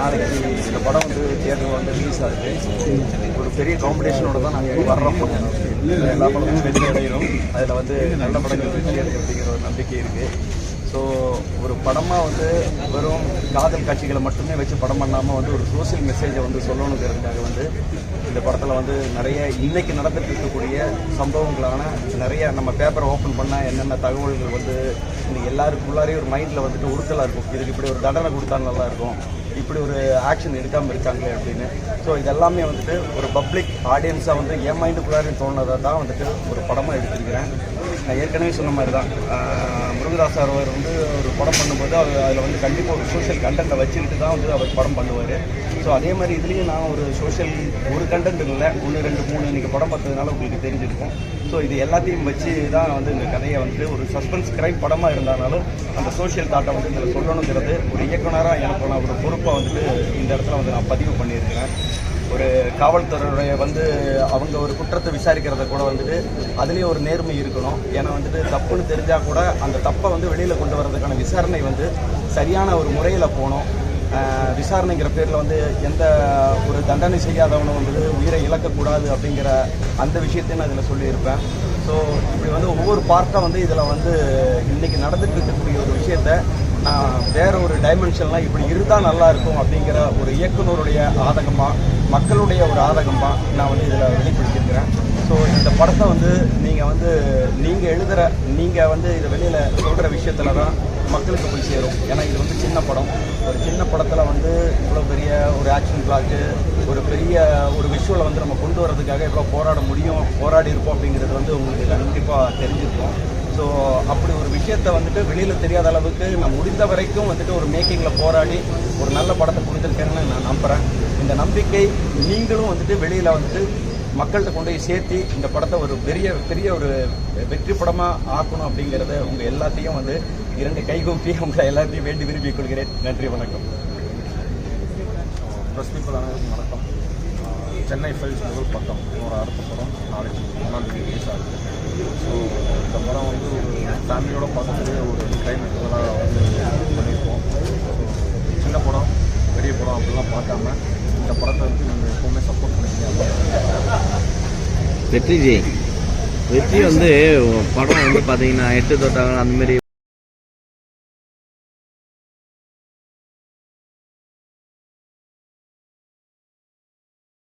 நாளைக்கு இந்த படம் வந்து தியேட்டர் வந்து ரிலீஸ் ஆகுது. ஒரு பெரிய காம்படிஷனோட தான் நாங்கள் வர்றோம். எல்லா படமும் வெற்றி அடையிறோம் அதில் வந்து நல்ல படங்கள் வெற்றி அப்படிங்கிற ஒரு நம்பிக்கை இருக்குது ஸோ ஒரு படமாக வந்து வெறும் காதல் காட்சிகளை மட்டுமே வச்சு படம் பண்ணாமல் வந்து ஒரு சோஷியல் மெசேஜை வந்து சொல்லணுங்கிறதுக்காக வந்து இந்த படத்தில் வந்து நிறைய இன்னைக்கு நடந்துட்டு இருக்கக்கூடிய சம்பவங்களான நிறைய நம்ம பேப்பரை ஓப்பன் பண்ணால் என்னென்ன தகவல்கள் வந்து இன்னைக்கு எல்லாருக்குள்ளாரையும் ஒரு மைண்டில் வந்துட்டு உறுத்தலாக இருக்கும். இதுக்கு இப்படி ஒரு தண்டனை கொடுத்தா நல்லாயிருக்கும் இப்படி ஒரு ஆக்ஷன் எடுக்காமல் இருக்காங்களே அப்படின்னு. ஸோ இதெல்லாமே வந்துட்டு ஒரு பப்ளிக் ஆடியன்ஸாக வந்து என் மைண்டுக்குள்ளாரையும் தோணுனதை தான் வந்துட்டு ஒரு படமாக எடுத்திருக்கிறேன். நான் ஏற்கனவே சொன்ன மாதிரி தான் ஆஹ் முருகதாஸ் அவர் வந்து ஒரு படம் பண்ணும்போது அவர் அதில் வந்து கண்டிப்பாக ஒரு சோஷியல் கண்டென்ட்டை வச்சுக்கிட்டு தான் வந்து அவர் படம் பண்ணுவார். ஸோ அதே மாதிரி இதுலேயும் நான் ஒரு சோஷியல் ஒரு கண்டென்ட் இல்லை. ஒன்று ரெண்டு மூணு இன்றைக்கி படம் பார்த்ததுனால உங்களுக்கு தெரிஞ்சிருக்கும். ஸோ இது எல்லாத்தையும் வச்சு தான் வந்து இந்த கதையை வந்து ஒரு சஸ்பென்ஸ் கிரைம் படமாக இருந்தாலும் அந்த சோஷியல் தாட்டை வந்து இதில் சொல்லணுங்கிறது ஒரு இயக்குனராக எனக்கான ஒரு பொறுப்பை வந்துட்டு இந்த இடத்துல வந்து நான் பதிவு பண்ணியிருக்கிறேன். ஒரு காவல்துறையுடைய வந்து அவங்க ஒரு குற்றத்தை விசாரிக்கிறத கூட வந்துட்டு அதுலேயும் ஒரு நேர்மை இருக்கணும். ஏன்னா வந்துட்டு தப்புன்னு தெரிஞ்சால் கூட அந்த தப்பை வந்து வெளியில் கொண்டு வரதுக்கான விசாரணை வந்து சரியான ஒரு முறையில் போகணும். விசாரணைங்கிற பேரில் வந்து எந்த ஒரு தண்டனை செய்யாதவனும் வந்து உயிரை இழக்கக்கூடாது அப்படிங்கிற அந்த விஷயத்தையும் நான் இதில் சொல்லியிருப்பேன். ஸோ இப்படி வந்து ஒவ்வொரு பார்ட்டாக வந்து இதில் வந்து இன்றைக்கி நடந்துட்டு இருக்கக்கூடிய ஒரு விஷயத்த நான் வேற ஒரு டைமென்ஷன்லாம் இப்படி இருந்தால் நல்லா இருக்கும் அப்படிங்கிற ஒரு இயக்குனருடைய ஆதகமாக மக்களுடைய ஒரு ஆதகமாக நான் வந்து இதில் வெளிப்படுத்தியிருக்கிறேன். ஸோ இந்த படத்தை வந்து நீங்கள் வந்து நீங்கள் எழுதுகிற நீங்கள் வந்து இதை வெளியில் சொல்கிற விஷயத்தில் தான் மக்களுக்கு போய் சேரும். ஏன்னா இது வந்து சின்ன படம். ஒரு சின்ன படத்தில் வந்து இவ்வளோ பெரிய ஒரு ஆக்ஷன் பிளாக்கு ஒரு பெரிய ஒரு விஷுவலை வந்து நம்ம கொண்டு வரதுக்காக எவ்வளோ போராட முடியும் போராடி இருப்போம் அப்படிங்கிறது வந்து உங்களுக்கு கண்டிப்பாக தெரிஞ்சிருக்கும். ஸோ அப்படி ஒரு விஷயத்தை வந்துட்டு வெளியில் தெரியாத அளவுக்கு நான் முடிந்த வரைக்கும் வந்துட்டு ஒரு மேக்கிங்கில் போராடி ஒரு நல்ல படத்தை கொடுத்துருக்கேன்னு நான் நம்புகிறேன் இந்த நம்பிக்கை நீங்களும் வந்துட்டு வெளியில் வந்துட்டு மக்கள்கிட்ட கொண்டு போய் சேர்த்து இந்த படத்தை ஒரு பெரிய பெரிய ஒரு வெற்றி படமாக ஆக்கணும் அப்படிங்கிறத உங்கள் எல்லாத்தையும் வந்து இரண்டு கைகூப்பி உங்களை எல்லாத்தையும் வேண்டி விரும்பிக் கொள்கிறேன். நன்றி வணக்கம். ப்ரெஸ் பீப்புள் அனைவருக்கும் வணக்கம். சென்னை ஃபைல்ஸ் முதல் பக்கம். ஒரு அடுத்த படம் நாளைக்கு ஒன்றாம் தேதி ரிலீஸ் ஆகுது ஸோ இந்த படம் வந்து ஒரு ஃபேமிலியோட பார்க்கக்கூடிய ஒரு டைம் இதெல்லாம் வந்து பண்ணியிருக்கோம் ஸோ சின்ன படம் பெரிய படம் அப்படிலாம் பார்க்காம இந்த படத்தை வந்து நீங்கள் எப்போவுமே சப்போர்ட் பண்ணுவீங்க வெற்றிஜி. வெற்றி வெற்றி வந்து படம் வந்து பார்த்தீங்கன்னா எட்டு தொட்டாங்க அந்த மாதிரி